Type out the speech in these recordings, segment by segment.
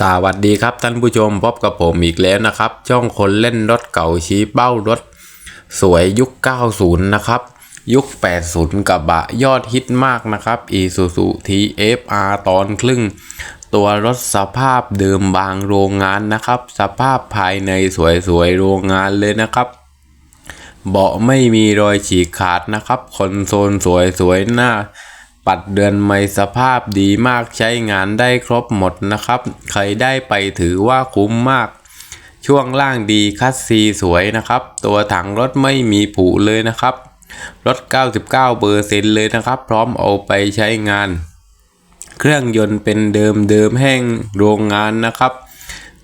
สวัสดีครับท่านผู้ชมพบกับผมอีกแล้วนะครับ ช่องคนเล่นรถเก่าชี้เป้ารถ สวยยุค 90 นะครับ ยุค 80 กับบะยอดฮิตมากนะครับ Isuzu TFR ตอนครึ่ง ตัวรถสภาพเดิมบางโรงงานนะครับ สภาพภายในสวยๆ โรงงานเลยนะครับเบาะไม่มีรอยฉีกขาดนะครับคอนโซลสวยๆหน้า ปัดเดือนไม่สภาพดีมากใช้งานได้ครบหมดนะครับ ใครได้ไปถือว่าคุ้มมาก ช่วงล่างดีคัสซีสวยนะครับ ตัวถังรถไม่มีผุเลยนะครับ รถ 99เปอร์เซ็นต์เลยนะครับ พร้อมเอาไปใช้งาน เครื่องยนต์เป็นเดิมเดิมแห้งโรงงานนะครับ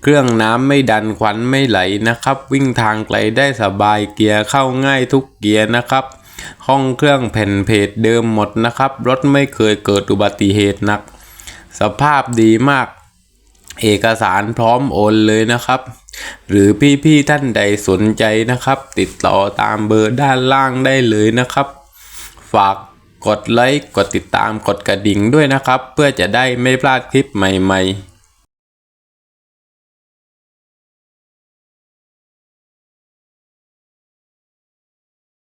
เครื่องน้ำไม่ดันควันไม่ไหลนะครับ วิ่งทางไกลได้สบายเกียร์เข้าง่ายทุกเกียร์นะครับ ห้องเครื่องแผ่นเพจเดิมหมดนะครับ รถไม่เคยเกิดอุบัติเหตุหนัก สภาพดีมาก เอกสารพร้อมโอนเลยนะครับ หรือพี่ๆท่านใดสนใจนะครับ ติดต่อตามเบอร์ด้านล่างได้เลยนะครับ ฝากกดไลค์ กดติดตาม กดกระดิ่งด้วยนะครับ เพื่อจะได้ไม่พลาดคลิปใหม่ ๆ